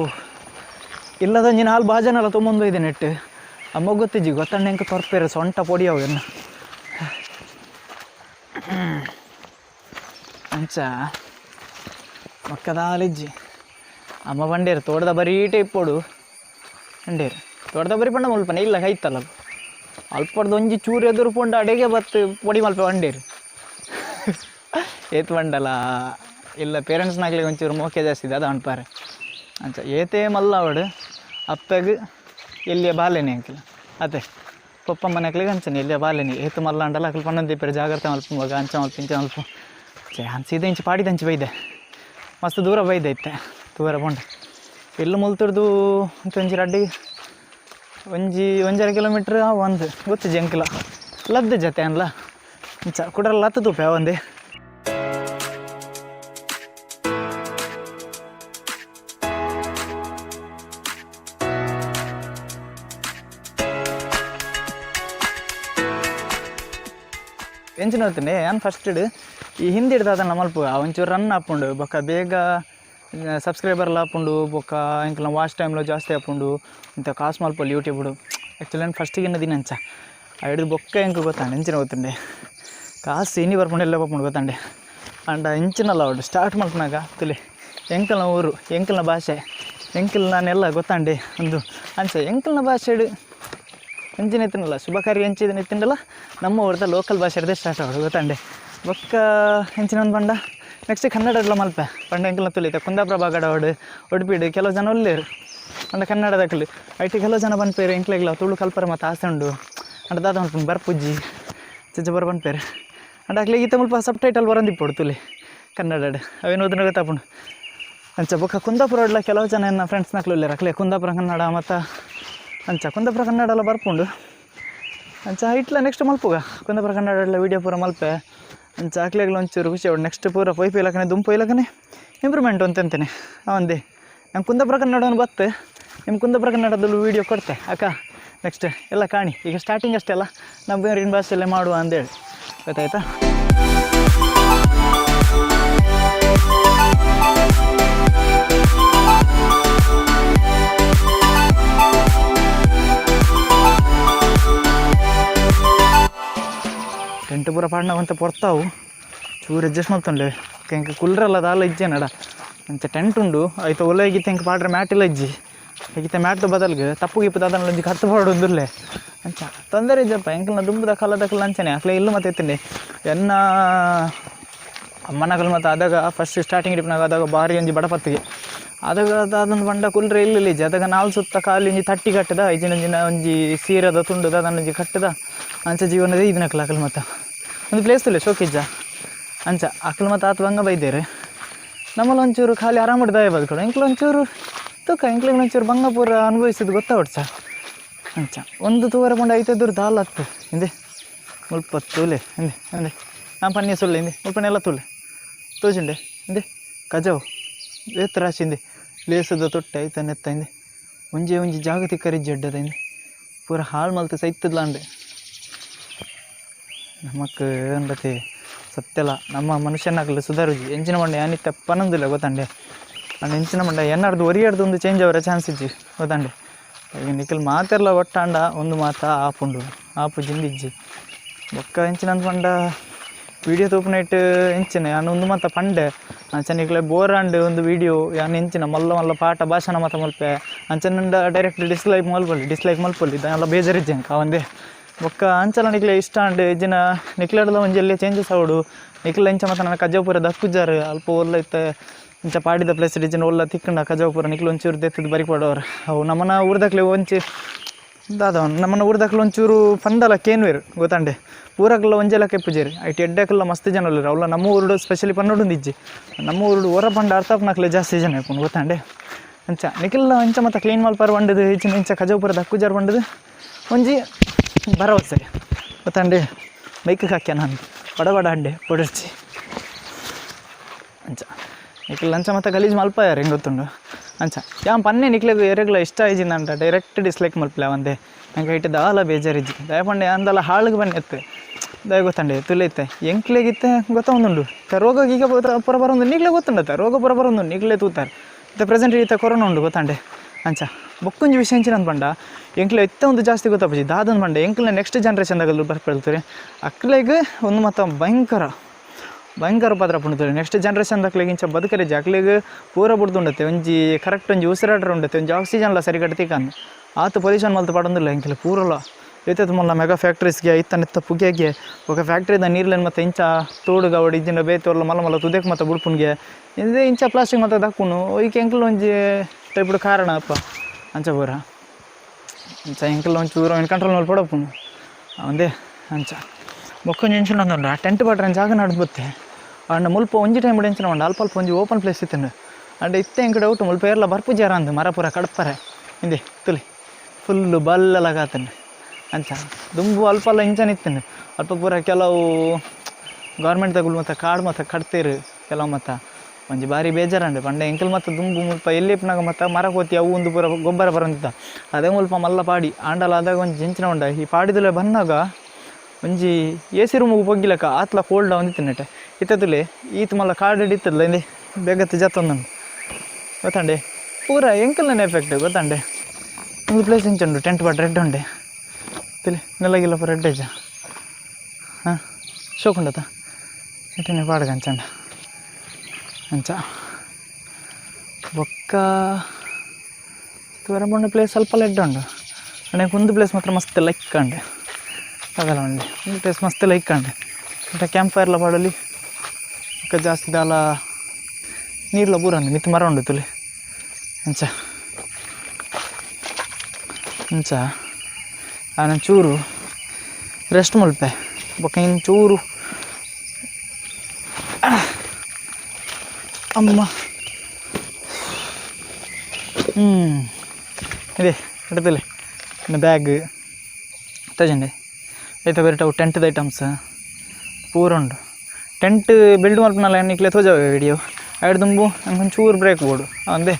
ನೀನು ಹಾಲು ಎಲ್ಲ ತೊಗೊಂಡು ಇದೆ ನೆಟ್. ಅಮ್ಮ ಗೊತ್ತಿಜ್ಜಿ, ಗೊತ್ತಣ್ಣ ಹೆಂಗೆ ತೊರ್ಪೇರು, ಸೊಂಟ ಪೊಡಿಯವು ಎನ್ನ. ಅಂಚ ಮಕ್ಕದ ಹಾಲಿಜ್ಜಿ ಅಮ್ಮ ಬಂಡೇರು, ತೋಟದ ಬರೀಟೆ ಇಪ್ಪೋಡು ಬಂಡೇರು, ತೋಟದ ಬರೀ ಪಂಡ ಮುಲ್ಪನೆ, ಇಲ್ಲ ಕೈತಲ್ಲ ಅಲ್ಪಡ್ದು ಒಂಜಿ ಚೂರು ಎದುರು ಪೊಂಡ ಅಡೆಗೆ ಬತ್ತು ಪೊಡಿ ಮಲ್ಪ ಬಂಡೇರು. ಏತ್ ಬಂಡಲ. ಇಲ್ಲ ಪೇರೆಂಟ್ಸ್ನಾಗಲಿ ಒಂಚೂರು ಮೋಕೆ ಜಾಸ್ತಿ ಇದೆ ಅದು ಅನ್ಪಾರೆ ಅಂಚ, ಏತೇ ಮಲ್ಲ ಅವಡು ಅಪ್ಪಗೆ ಎಲ್ಲಿಯ ಬಾಲೆನೆ ಅಂಕಿಲ್ಲ. ಅದೇ ಪಪ್ಪ ಮನೆಕ್ಲಿಗೆ ಅಂಚನೆ, ಎಲ್ಲಿಯ ಬಾಲೆನೆ ಏತ್ ಮಲ್ಲ ಅಂಡಲ್ಲ ಅಕ್ಲು ಪಣ್ಣಂದು ದೀಪರು ಜಾಗ್ರತೆ ಮಲ್ಪ, ಮಗ ಅಂಚ ಮಲ್ಪ, ಇಂಚ ಮಲ್ಪ. ಚೆ ಅನ್ಸಿದೆ ಇಂಚು ಪಾಡಿದಂಚು ಬೈದೆ. ಮಸ್ತ್ ದೂರ ಬೈದೆ ಇತ್ತೆ, ದೂರ ಬಂಡ. ಇಲ್ಲಿ ಮುಲ್ತಿಡ್ದು ಅಂತ ಒಂಜಿ ರಡ್ಡಿ? ಒಂಜಿ, ಒಂಜರ ಕಿಲೋಮೀಟ್ರ್ ಒಂದು, ಗೊತ್ತು ಜಂಕಿಲ ಲದ್ದ ಜತೆ ಅನ್ಲ? ಇಂಚ ಕುಡ್ರ ಲತ್ತು ತೂಪೆ ಒಂದೇ ಎಂಚಿನ ಹೋಗ್ತೀನಿ ಏನು ಫಸ್ಟ್ ಈ ಹಿಂದೆ ಹಿಡ್ದಾದ ಮಲ್ಪ. ಒಂಚೂರು ರನ್ ಹಾಕೊಂಡು ಬೊಕ್ಕ ಬೇಗ ಸಬ್ಸ್ಕ್ರೈಬರ್ಲ ಹಾಕೊಂಡು ಬೊಕ್ಕ ಇಂಕಲ ವಾಚ್ ಟೈಮ್లో ಜಾಸ್ತಿ ಹಾಕೊಂಡು ಇಂಥ ಕಾಸು ಮಲ್ಪಲ್ಲಿ ಯೂಟ್ಯೂಬ್ಡು ಆ್ಯಕ್ಚುಲಿ ನಾನು ಫಸ್ಟಿಗೆ ಇನ್ನದಿನ ಅಂಚ. ಹಿಡಿದು ಬೊಕ್ಕ ಹೆಂಗೆ ಗೊತ್ತಾಂಡೆ, ಎಂಚಿನ ಹೋಗ್ತಂಡೆ ಕಾಸು ಇನ್ನಿ ಬರ್ಕೊಂಡು ಎಲ್ಲ ಬರ್ಕೊಂಡು ಗೊತ್ತಾಂಡೆ. ಅಂಡ ಇಂಚಿನಲ್ಲ ಅವಡು ಸ್ಟಾರ್ಟ್ ಮಾಡ್ಕೊಂಡಾಗ ತುಲಿ ಎಂಕಲ್ನ ಊರು, ಎಂಕಲ್ನ ಭಾಷೆ. ಎಂಕಲ್ ನಾನೆಲ್ಲ ಗೊತ್ತಾಂಡೆ ಒಂದು ಅಂಚ, ಎಂಕಲ್ನ ಭಾಷೆ ಎಂಚಿನ ಎತ್ತಿನಲ್ಲ ಶುಭ ಕಾರ್ಯ ಎತ್ತಿಂಡಲ್ಲ ನಮ್ಮ ಊರದ ಲೋಕಲ್ ಭಾಷೆ ಇರದೆ ಸ್ಟಾರ್ಟ್ ಆಗೋದು ಗೊತ್ತಂಡೆ ಬೊಕ್ಕ ಹೆಂಚಿನ ಒಂದು ಬಂಡ ನೆಕ್ಸ್ಟ್ ಕನ್ನಡದಲ್ಲ ಮಲ್ಪೆ ಪಂಡ ಎಂಕಲ್ನ ತುಲಿತ ಕುಂದಾಪುರ ಬಾಗಡ ಉಡುಪಿಡು, ಕೆಲವು ಜನ ಒಳ್ಳೆಯರು ಕನ್ನಡದ ಕನ್ನಡದಾಗಲಿ ಐಟಿ ಕೆಲವು ಜನ ಬಂದ್ಪೇರು ಎಂಕ್ಲೆಗ್ಲ ತುಳು ಕಲ್ಪರ ಮತ್ತು ಆಸೆ ಉಂಡು. ಅಂಡ ದಾದ ಮಲ್ಪನ್ ಬರ್ಪುಜ್ಜಿ ಚಜ್ಜ ಬರ ಬಂದ್ಪೇರು ಅಂಡ ಆಗಲಿ ಈತ ಮುಲ್ಪ ಸಬ್ ಟೈಟಲ್ ಬರಂದಿಪ್ಪೋಡು ತುಲಿ ಕನ್ನಡ ಅವೇನು ಓದನ ಗೊತ್ತಾಪುಂಡು ಅಂಚ ಬೊಕ್ಕ ಕುಂದಾಪುರ ಕೆಲವು ಜನ ಫ್ರೆಂಡ್ಸ್ ನಕ್ಲು ಇಲ್ಲೇರು, ಅಕ್ಲೆ ಕುಂದಾಪುರ, ಕನ್ನಡ ಮತ್ತು ಅಂಚ, ಕುಂದಾಪುರ ಕನ್ನಡ ಎಲ್ಲ ಬರ್ಪುಂಡು. ಅಂಚ, ಇಟ್ಲ ನೆಕ್ಸ್ಟ್ ಮಲ್ಪುಗ. ಕುಂದಾಪುರ ಕನ್ನಡ ವೀಡಿಯೋ ಪೂರ ಮಲ್ಪೆ. ಅಂಚ ಹಾಕ್ಲಾಗ್ಲ ಒಂಚೂರು ಖುಷಿ ಅವಡು ನೆಕ್ಸ್ಟ್ ಪೂರ ಪೈಪು ಇಲಾಖೆ ದುಂಪು ಇಲಾಖೆ ಇಂಪ್ರೂವ್ಮೆಂಟ್ ಅಂತಂತೇನೆ ಅವಂದೇ ನಂಗೆ ಕುಂದಾಪುರ ಕನ್ನಡವನ್ನು ಬತ್ತೆ ನಿಮ್ಮ ಕುಂದಾಪುರ ಕನ್ನಡದಲ್ಲೂ ವೀಡಿಯೋ ಕೊಡ್ತೆ ಅಕ್ಕ ನೆಕ್ಸ್ಟ್ ಎಲ್ಲ ಕಾಣಿ. ಈಗ ಸ್ಟಾರ್ಟಿಂಗ್ ಅಷ್ಟೇ ಅಲ್ಲ. ನಮ್ಮ ಬೇರೆ ಭಾಷೆಯಲ್ಲೇ ಮಾಡುವ ಅಂದೇಳಿ. ಗೊತ್ತಾಯ್ತಾ? ಪೂರ ಅಂತ ಪೊರ್ತಾವು ಚೂರು ಅಡ್ಜಸ್ಟ್ ಮಾಡ್ತೊಂಡ್ಲೆ ಕೆಂಕ ಕುಲ್ರಲ್ಲ ದಾಲ ಇಜ್ಜೆ ನಡ. ಅಂಚ ಟೆಂಟ್ ಉಂಡು. ಐತ ಒಲೆಗಿತ್ತ ಹೆಂಗೆ ಪಾಡ್ರೆ ಮ್ಯಾಟ್ ಇಲ್ಲ ಇಜ್ಜಿ. ಹೇಗಿತ್ತ ಮ್ಯಾಟ್ ಬದಲ್ಗೆ ತಪ್ಪು ಗಿಪ್ಪು ದಾದನ ಒಂಜಿ ಕತ್ತು ಪಾಡೊಂದುರ್ಲೆ ಅಂಚ ತೊಂದರೆ ಇದ್ದಪ್ಪ. ಎಂಕಲ್ನ ದುಂಬದ ಕಲ್ಲದಕ್ಕಲ್ಲ ಅಂಚನೆ. ಅಕ್ಲೆ ಇಲ್ಲು ಮತ್ತೆ ಎತ್ತಿಂಡೆ ಎನ್ನ ಅಮ್ಮನಗಲ್ ಮತ್ತು ಆದಾಗ ಫಸ್ಟ್ ಸ್ಟಾರ್ಟಿಂಗ್ ಡಿಪ್ನಾಗ ಆದಾಗ ಭಾರಿ ಒಂಜಿ ಬಡಪತ್ತಿಗೆ. ಅದಾಗ ಅದನ್ನು ಬಂಡ ಕುಲ್ರೆ ಇಲ್ಲ ಅದಾಗ ನಾಲ್ ಸುತ್ತ ಕಾಲು ಇಂಜಿ ತಟ್ಟಿ ಕಟ್ಟದ. ಐಜಿನ ಒಂಜಿ ಸೀರದ ತುಂಡದ ಅದನ್ನು ಒಂಜಿ ಕಟ್ಟದ. ಅಂಚ ಜೀವನದ ಇದನ್ನ ಕಲಾಕಲ್ ಮತ್ತ. ಒಂದು ಪ್ಲೇಸ್ ತುಲೆ ಶೋಕಿಜ್ಜ ಅಂಚ ಅಕ್ಲು ಮತ್ತು ಆತ ಬಂಗ ಬೈದೇರೆ. ನಮ್ಮಲ್ಲಿ ಒಂಚೂರು ಖಾಲಿ ಆರಾಮ ದಯ ಬದುಕೊಡು ಇಂಕ್ಲ ಒಂಚೂರು ತೂಕ ಇಂಕ್ಲು ಒಂಚೂರು ಬಂಗಪುರ ಅನುಭವಿಸಿದ್ದು ಗೊತ್ತಾವಡ್ಸ ಅಂಚ, ಒಂದು ತೂವರೆ ಪಂಡ ಐತೆ ದೂರ ದಾಲ್ ಹತ್ತು. ಹಿಂದೆ ಮುಲ್ಪ ತೂಲೆ, ಹಿಂದೆ ಹಿಂದೆ. ನಾನು ಪನ್ನಿ ಸುಳ್ಳೆ ಹಿಂದೆ ಮುಲ್ಪನೆಲ್ಲ ತೂಲೆ. ತೋಜುಂಡೆ, ಹಿಂದೆ, ಕಜವು ಏತ್ ರಾಶಿ ಹಿಂದೆ. ಲೇಸದ ತೊಟ್ಟೆ ಐತ, ನೆತ್ತ ಹಿಂದೆ. ಒಂಜಿ ಒಂಜಿ ಜಾಗತಿಕ ಕರಿಜ್ಜಿ ಅಡ್ಡದ ಹಿಂದೆ. ಪೂರ ಹಾಳು ಮಲ್ತ ಸೈತದ್ಲ ಅಂಡೆ ನಮಕ್ ಅನ್ಬತ್ತೆ ಸತ್ಯಲ ನಮ್ಮ ಮನುಷ್ಯನಾಗಲಿ ಸುಧಾರಿಸಿ ಎಂಚಿನ ಮಂಡ ಏನಿತ್ತ ಪನೊಂದಿಲ್ಲ ಗೊತ್ತಂಡೆ? ನಾನು ಎಂಚಿನ ಮಂಡ ಏನಾರ್ದು ಒರಿಯಾಡ್ದು ಒಂದು ಚೇಂಜ್ ಅವರ ಚಾನ್ಸ್ ಇಜ್ಜಿ, ಗೊತ್ತಂಡೆ? ಈಗ ನಿಖಿಲ್ ಮಾತೆಲ್ಲ ಒಟ್ಟಾಂಡ, ಒಂದು ಮಾತ ಆಪುಂಡು, ಆಪು ಜಿಂದಿಜ್ಜಿ. ಬೊಕ್ಕ ಎಂಚಿನ ಪಂಡ ವಿಡಿಯೋ ಇಟ್ಟು ಎಂಚಿನ ನಾನು ಒಂದು ಮಾತ ಪಂಡೆ. ಅಂಚನೆ ನಿಕ್ಲೆ ಬೋರಾಂಡ್ ಒಂದು ವಿಡಿಯೋ ಯಾನ್ ಎಂಚಿನ ಮಲ್ಲ ಮಲ್ಲ ಪಾಠ, ಭಾಷಣ ಮಾತ ಮಲ್ಪೆ. ಅಂಚನಿಂದ ಡೈರೆಕ್ಟ್ ಡಿಸ್ಲೈಕ್ ಮಲ್ಪಲ್ಲಿ ಡಿಸ್ಲೈಕ್ ಮಲ್ಪಲ್ಲಿ ಇದನ್ನೆಲ್ಲ ಬೇಜಾರಿದ್ದೆ ಅಂಕ, ಅವಂದೇ. ಬೊಕ್ಕ ಅಂಚಲ ನಿಕ್ಲೆ ಇಷ್ಟ ಅಂಡ್ ಇಜ್ಜಿನ ಒಂಜಿ ಎಲ್ಲಿ ಚೇಂಜಸ್ ಆವಡು. ನಿಕ್ಲ ಇಂಚ ಮಾತ ನನ್ನ ಕಜಾಪುರ ದಕ್ಕುಜಾರ್ ಅಲ್ಪ ಒಲ್ಲ ಇತ್ತ ಇಂಚ ಪಾಡಿದ ಪ್ಲೇಸ್ ಇಜ್ಜಿನ ಒಲ್ಲ ತಿಕ್ಕಂಡ ಕಜಾಪುರ ನಿಕ್ಲ ಒಂಚೂರು ದೆತ್ತದ ಬರಿ ಕೊಡೋರು. ಅವು ನಮ್ಮನ ಊರ್ದಕ್ಲೆ ಒಂಚಿ ದಾದ ನಮ್ಮನ್ನ ಊರ್ದಕ್ಲ ಒಂಚೂರು ಪಂದಲ ಕೇನ್ವೇರು ಗೊತ್ತಂಡೆ? ಊರಾಗಲ್ಲ ಒಂಜೆಲ ಕೆಪ್ಪುಜೇರಿ. ಐಟಿ ಎಡ್ಡಕ್ಕೆಲ್ಲ ಮಸ್ತ್ ಜನ ಒಲ್ಲರು. ಅವಲ್ಲ ನಮ್ಮ ಊರುಡು ಸ್ಪೆಷಲಿ ಪನ್ನೋಡು ಇಜ್ಜಿ. ನಮ್ಮ ಊರುಡು ಹೊರ ಪಂಡ ಅರ್ಥಪ್ನಕ್ಲೆ ಜಾಸ್ತಿ ಜನ ಇಪ್ಪುಂಡು ಗೊತ್ತಂಡೆ? ಅಂಚ ನಿಖಿಲ್ಲ ಇಂಚ ಮತ್ತು ಕ್ಲೀನ್ ಮಲ್ಪಾರ್ ಬಂಡದು ಹೆಚ್ಚಿನ ಇಂಚ ಕಜಾಪುರ ದಕ್ಕುಜಾರ್ ಬಂಡದು ಒಂಜಿ ಭರವಸೆ ಗೊತ್ತಂಡೆ ಬೈಕ್ ಹಾಕ್ಯ ನಾನು ಬಡ ಬಡ ಅಡ್ಡೆ పొడిచి ಅಂಚ ಈಗ ಲಂಚ ಮತ್ತು ಗಲೀಜು ಮಲ್ಪ ಯಾರು ಹೆಂಗೆ ಗೊತ್ತುಂಡು ಅಂಚ ಯಾನ್ ಪನ್ನೆ ನಿಕ್ಲೆಗ್ ಎರೆಗ್ಲ ಇಷ್ಟ ಆಯ್ಜಿಂದಂಟ ಡೈರೆಕ್ಟ್ ಡಿಸ್ಲೈಕ್ ಮಲ್ಪಲೆ ಒಂದೇ ನಂಗೆ ಐಟ್ ದಾಲ ಬೇಜಾರಿಜ್ಜಿ ದಯಪಂಡೆ ಅಂದಲ್ಲ ಹಾಳಿಗೆ ಬನ್ನಿ ಎತ್ತೆ ದಯ ಗೊತ್ತಂಡೆ ತುಲೈತೆ ಎಂಕ್ಲೆಗಿತ್ತೆ ಗೊತ್ತೊಂದುಂಡು ರೋಗ ಈಗ ಪುರ ಬರೋದು ನೀಗ್ಲೇ ಗೊತ್ತುಂಡತ್ತೆ ರೋಗ ಪುರ ಬರೋದು ನೀಗ್ಲೇ ತೂತಾರೆ ಮತ್ತೆ ಪ್ರೆಸೆಂಟ್ ಈತ ಕೊರೋನಾ ಉಂಡು ಗೊತ್ತಂಡೆ ಅಂಚ ಬೊಕ್ಕೊಂಜಿ ವಿಷಯ ಹೆಂಚಿನ ಪಂಡ ಎಂಕ್ಲೆ ಎತ್ತ ಒಂದು ಜಾಸ್ತಿ ಗೊತ್ತಪ್ಪಜಿ ದಾದನ್ ಬಂಡ. ಎಂಕ್ಲೆ ನೆಕ್ಸ್ಟ್ ಜನ್ರೇಷನ್ದಾಗಲ್ಲೂ ಬರ್ಕೊಳ್ತಾರೆ ಅಕ್ಲೆಗೆ ಒಂದು ಮತ್ತ ಭಯಂಕರ. ಭಯಂಕರ ಪಾತ್ರ ಪುಣ್ತಾರೆ ನೆಕ್ಸ್ಟ್ ಜನ್ರೇಷನ್ ದಾಕ್ಲೆಗೆ ಇಂಚ ಬದುಕರಿಜ್ಜಿ ಅಕ್ಲೆಗೆ ಪೂರ ಬಿಡ್ದುಂಡತ್ತೆ ಒಂಜಿ ಕರೆಕ್ಟ್ ಒಂಜಿ ಉಸಿರಾಡ್ರ ಉಂಡತ್ತೆ. ಒಂಜಿ ಆಕ್ಸಿಜನ್ಲ ಸರಿ ಕಟ್ತಿಕಂದು ಆತ ಪೊಲ್ಯೂಷನ್ ಮಲ್ತು ಪಡೊಂದಿಲ್ಲ ಎಂಕ್ಲೆ ಪೂರಲ. ಏತತ್ ಮೊಲ್ಲ ಮೆಗಾ ಫ್ಯಾಕ್ಟ್ರೀಸ್ಗೆ ಇತ್ತನಿತ್ತ ಪುಗೆಗೆ ಒಬ್ಬ ಫ್ಯಾಕ್ಟ್ರಿದ ನೀರ್ಲೇನು ಮತ್ತು ಇಂಚ ತೋಡುಗ ಅವಡು ಇದ್ದಿನ ಬೇತೋರ್ಲ ಮಲ್ಲ ಮಲ್ಲ ತುದೆಕ್ ಮತ್ತು ಬುಡ್ಪುನ್ಗೆ ಇದೇ ಇಂಚ ಪ್ಲಾಸ್ಟಿಕ್ ಮತ್ತು ದಕ್ಕುನು ಈಗ ಎಂಕ್ಲು ಒಂಜಿ ಟೈಪ್ ಕಾರಣ ಅಪ್ಪ. ಅಂಚ ಬೋರ. ಅಂಚ ಎಂಕಲ್ ಒಂಚೂರು ಎನ್ಕಂಟ್ರೋಲ್ ಪಡಪ್ಪುನು ಅವಂದೇ ಅಂಚ. ಬೊಕ್ಕೊಂಜಿ ಎಂಚಿನ ಅಂದ ಟೆಂಟ್ ಬಾಟ್ರೆ ಜಾಗ ನಡ್ಬತ್ತೆ ಅಣ್ಣ ಮುಲ್ಪ ಒಂಜಿ ಟೈಮ್ ಎಂಚಿನ ಉಂಡು ಅಲ್ಪ ಅಲ್ಪ ಒಂಜಿ ಓಪನ್ ಪ್ಲೇಸ್ ಇತ್ತಂಡು ಅಂಡ್ ಇತ್ತೆ ಹಿಂಗೆ ಡೌಟ್ ಮುಲ್ಪ ಏರ್ಲ ಬರ್ಪುಜಾರ ಅಂದು ಮರ ಪೂರ ಕಡಪರೆ. ಹಿಂದೆ ತುಲಿ. ಫುಲ್ಲು ಬಲ್ಲಲಾಗತ್ತಂಡು ಅಂಚ. ದುಂಬು ಅಲ್ಪ ಅಲ್ಲ ಇಂಚನ ಇತ್ತಂಡು ಅಲ್ಪ ಪೂರ ಕೆಲವು ಗೌರ್ಮೆಂಟ್ ತಗೊಳ್ ಮತ್ತು ಕಾಡು ಮತ್ತು ಕಟ್ತೀರು ಕೆಲವು ಮತ್ತು. ಒಂಜಿ ಬಾರಿ ಬೇಜಾರಂಡು ಪಂಡ ಎಂಕಲ್ ಮತ್ತು ದುಂಬು ಮುಲ್ಪ ಎಲ್ಲಿಪ್ನಾಗ ಮತ್ತು ಮರ ಕೋತಿ ಅವು ಒಂದು ಪೂರ ಗೊಬ್ಬರ ಬರಂತಿದ್ದ. ಅದೇ ಮುಲ್ಪ ಮಲ್ಲ ಪಾಡಿ. ಆಂಡಲ ಆದಾಗ ಒಂಜಿ ಜಂಚಿನ ಉಂಡ. ಈ ಪಾಡಿದಲೆ ಬಂದಾಗ ಒಂಜಿ ಎ ಸಿ ರೂಮಿಗೆ ಹೋಗಿಲಕ್ಕ ಆತ್ಲ ಕೋಲ್ಡ್ ನೆಟ್ಟೆ ಇತ್ತತುಲೆ ಈತ ಮಲ್ಲ ಕಾರ್ಡ್ ಹಿಡಿತದಲ್ಲ ಇಲ್ಲಿ. ಬೇಗತ್ತೆ ಜತ್ತೊಂದು ಗೊತ್ತಂಡೆ? ಪೂರ ಎಂಕಲ್ನ ಎಫೆಕ್ಟ್ ಗೊತ್ತಂಡೆ? ಒಂದು ಪ್ಲೇಸ್ ಇಂಚುಂಡು ಟೆಂಟ್ ಬಾಟ್ ರೆಡ್ ಉಂಡೆ. ತಿಳಿ ನೆಲಗಿಲ್ಲಪ್ಪ ರೆಡ್ ಏಜ ಹಾಂ? ಶೋಕುಂಡತ? ಇಟ್ಟಿನ ಪಾಡ್ಗ ಅಂಚಂಡ ಅಂಚ ಬೊಕ್ಕ ಬಂಡ ಪ್ಲೇಸ್ ಸ್ವಲ್ಪ ಲೆಡ್ ಉಂಡು ನನಗೆ ಒಂದು ಪ್ಲೇಸ್ ಮಾತ್ರ ಮಸ್ತ್ ಲೈಕ್ ಕಂಡೆ. ಅದಲ್ಲ ಉಂಡೆ ಒಂದು ಪ್ಲೇಸ್ ಮಸ್ತ್ ಲೈಕ್ ಕಂಡೆ. ಮತ್ತೆ ಕ್ಯಾಂಪ್ ಫೈರ್ ಎಲ್ಲ ಮಾಡಲಿ ಬೊಕ್ಕ ಜಾಸ್ತಿ ದಾಲ ನೀರ್ಲ ಉಂಡು ಮಿತ್ ಮರ ಉಂಡು ತುಲಿ ಅಂಚ. ಅಂಚ. ನಾನು ಚೂರು ರೆಸ್ಟ್ ಮುಲ್ಪೆ ಬೊಕ್ಕ ಇನ್ನು ಚೂರು ಅಮ್ಮ ಹ್ಞೂ ಇದೆ ಹಿಡ್ದಲೆ ಇನ್ನು ಬ್ಯಾಗ್ ತಜಂಡೆ ಐತ ಬೇರೆ ಅವು ಟೆಂಟ್ದ ಐಟಮ್ಸ್ ಪೂರ ಉಂಡು ಟೆಂಟ್ ಬಿಲ್ಡ್ ಮಲ್ಪನಲ್ಲ ಎಣ್ಣಿಕ್ಲೆ ತೋಜಾವ ವಿಡಿಯೋ ಎರಡು ದುಂಬು ನಂಗೆ ಒಂಚೂರು ಬ್ರೇಕ್ ಬೋರ್ಡು ಅಂದೆ